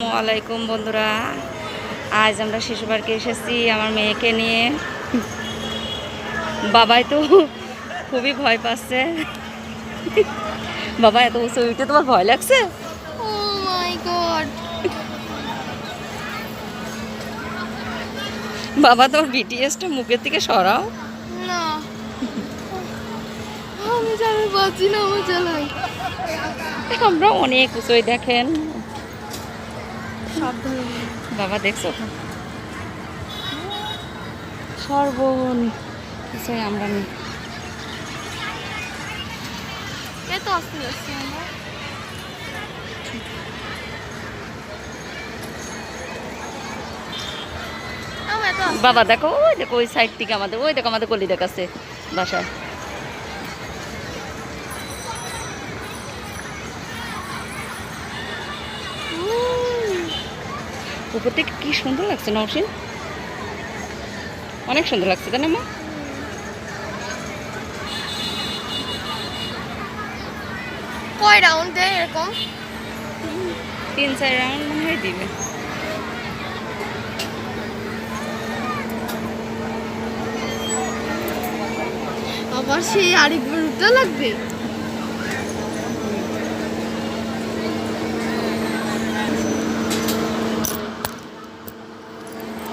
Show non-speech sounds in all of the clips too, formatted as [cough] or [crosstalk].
আসসালামাইকুম বন্ধুরা। আজ আমরা শিশু পার্কে এসেছি আমার মেয়েকে নিয়ে। বাবাই তো খুবই ভয় পাচ্ছে। বাবা এত উঁচু উঠে তোমার ভয় লাগছে. বাবা তোমার বিটিএসটা মুখের থেকে সরাও। না আমি জানি পাচ্ছি না আমার আমরা অনেক উঁচুই দেখেন। বাবা দেখছ? তো সর্বন কিছুই আমরা নেই। এত আমরা বাবা দেখো ওই দেখো ওই সাইড থেকে আমাদের ওই দেখো আমাদের গলি দেখাচ্ছে বাসায়। উপর থেকে কি সুন্দর লাগছে নওশিন? অনেক সুন্দর লাগছে তাই না মা? কয় রাউন্ড দেয় এরকম? তিন চার রাউন্ড মনে হয় দিবে। আবার সেই আরেকবার উঠতে লাগবে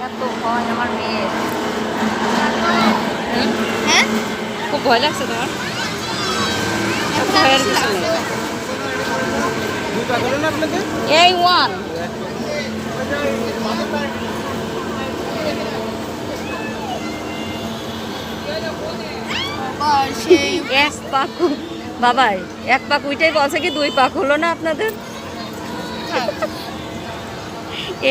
এত ভয় আমার মেয়ে হ্যাঁ খুব ভয় লাগছে তোমার? ভয়ের কিছু নেই এই ওয়ান। এক পাক বাবাই এক পাক উইটাই বলছে কি দুই পাক হলো না আপনাদের?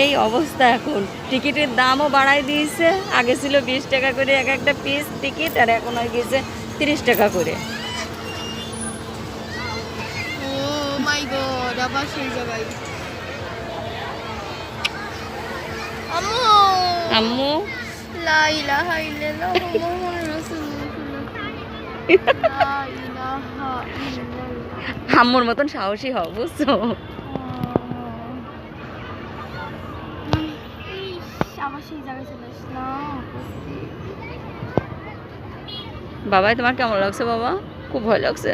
এই অবস্থা এখন। টিকিটের দামও বাড়াই দিয়েছে। আগে ছিল বিশ টাকা করে এক একটা পিস টিকিট আর এখন হয়ে গেছে তিরিশ টাকা করে। জায়গায়। আম্মু! [laughs] আম্মুর মতন সাহসী হও বুঝছ? আবার সেই জায়গায় চলে আসলাম। বাবাই তোমার কেমন লাগছে বাবা? খুব ভয় লাগছে।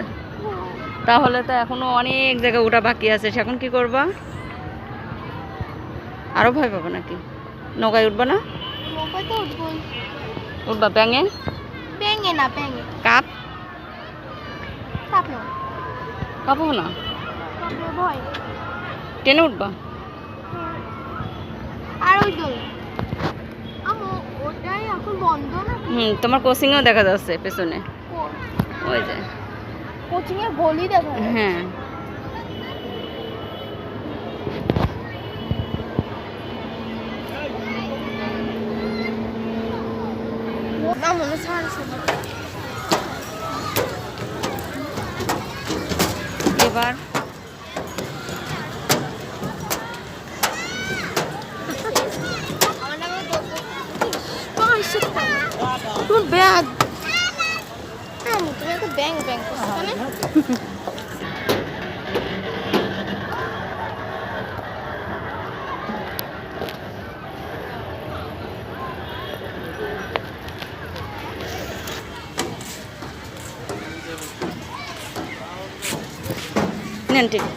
তাহলে তো এখনও অনেক জায়গায় ওটা বাকি আছে এখন কি করবা? আরও ভয় পাবো নাকি? নৌকায় উঠবা না? উঠবো ব্যাঙে? ব্যাঙে না ব্যাঙে। কাপ? কাপো না? ভয়। ট্রেনে উঠবা? আর ওই ওটাই এখন বন্ধ না? হুম তোমার কোচিংও দেখা যাচ্ছে পেছনে। ওই যে। কোচিং এর গলি দেখা। হ্যাঁ। না মনে এবার তোর ব্যাগ আমি তুমি একটা ব্যাং ব্যাং। নেন টিকিট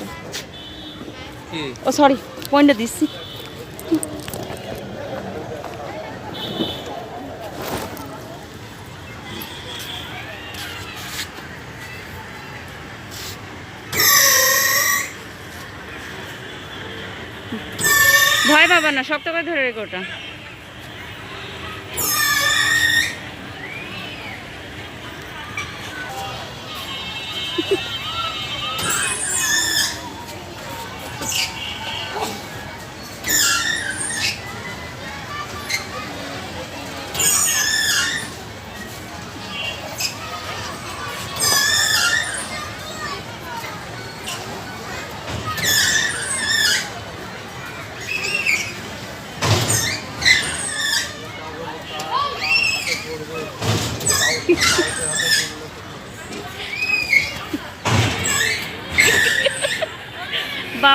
ও সরি পয়েন্টটা দিচ্ছি। ভয় পাবা না শক্ত করে ধরে রেখো ওটা।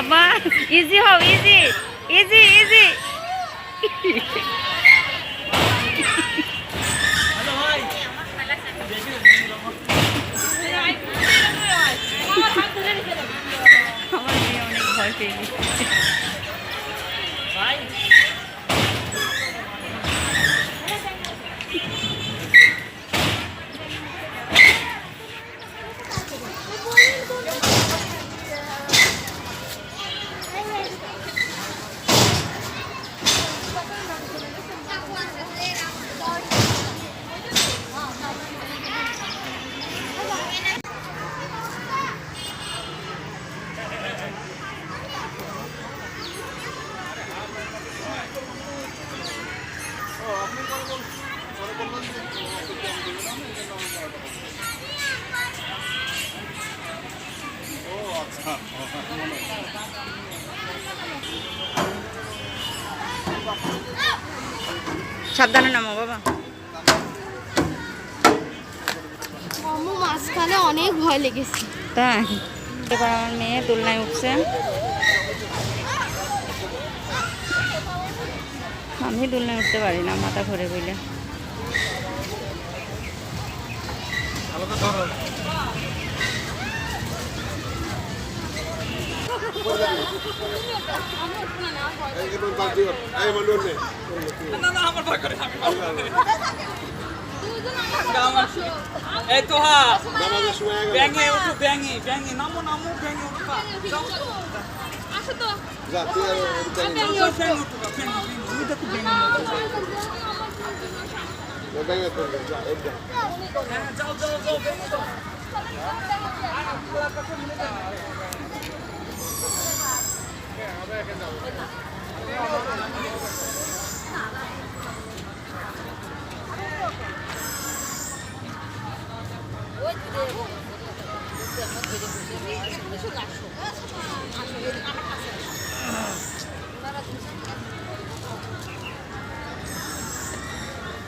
Baba. Easy, ho easy? Easy, easy. [laughs] সাবধানে নামো বাবা। মাঝখানে অনেক ভয় লেগেছে। তাই? এবার আমার মেয়ে দোলনায় উঠছে। আমি দোলনায় উঠতে পারি না মাথা ঘুরে বইলে। এই তো হ্যাঁ ব্যাঙে উঠো ব্যাঙে ব্যাঙে নামো নামো ব্যাঙে উঠো যাও যাও, ব্যাঙে উঠো ব্যাঙে ব্যাঙে ওই দেখো ব্যাঙে হ্যাঁ, যাও যাও যাও ব্যাঙে যাও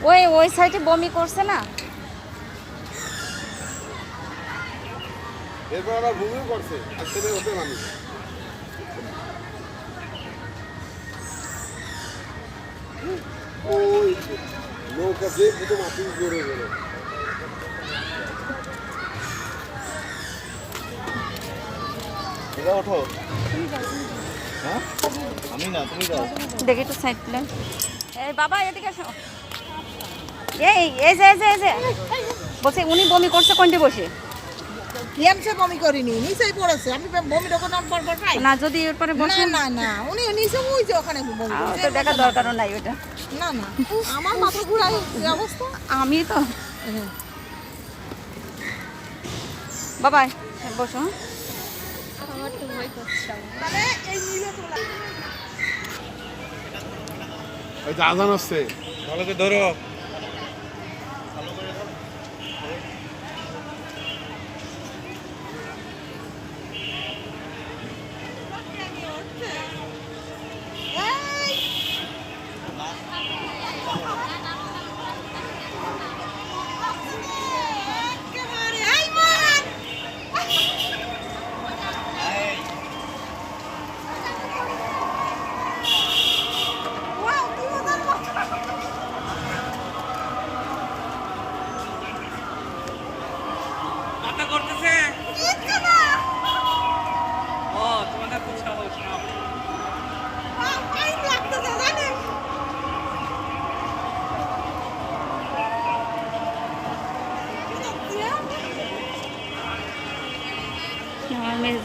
ওই ওই সাইডে বমি করছে না? এরপর আবার ভূমিও করছে আর ছেলে হতে ওই নৌকা যে মাটি জোরে জোরে। এটা ওঠো। হ্যাঁ? আমি না তুমি যাও। দেখি তো সাইড প্ল্যান এই বাবা এদিকে আসো। এই এই যে এই যে বলছে উনি বমি করছে কোনটি বসে? বমি করিনি নিচেই পড়েছে। আমি বমি যখন পর পর না যদি এর পরে না বসে না না উনি নিচে ওই যে ওখানে বমি দেখা দরকারও নাই ওটা। না না। আমার মাথা ঘুরাই অবস্থা? আমি তো বাবাই বসো। হ্যাঁ? আমার তো ভয় করছে ভালো করে ধরো।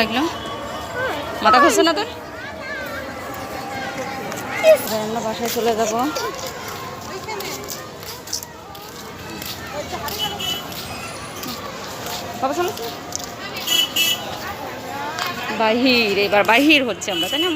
লাগল? মাথা ঘুরছে না তোর? আমরা বাসায় চলে যাব। বাহির, এবার বাহির হচ্ছে আমরা, তাই না?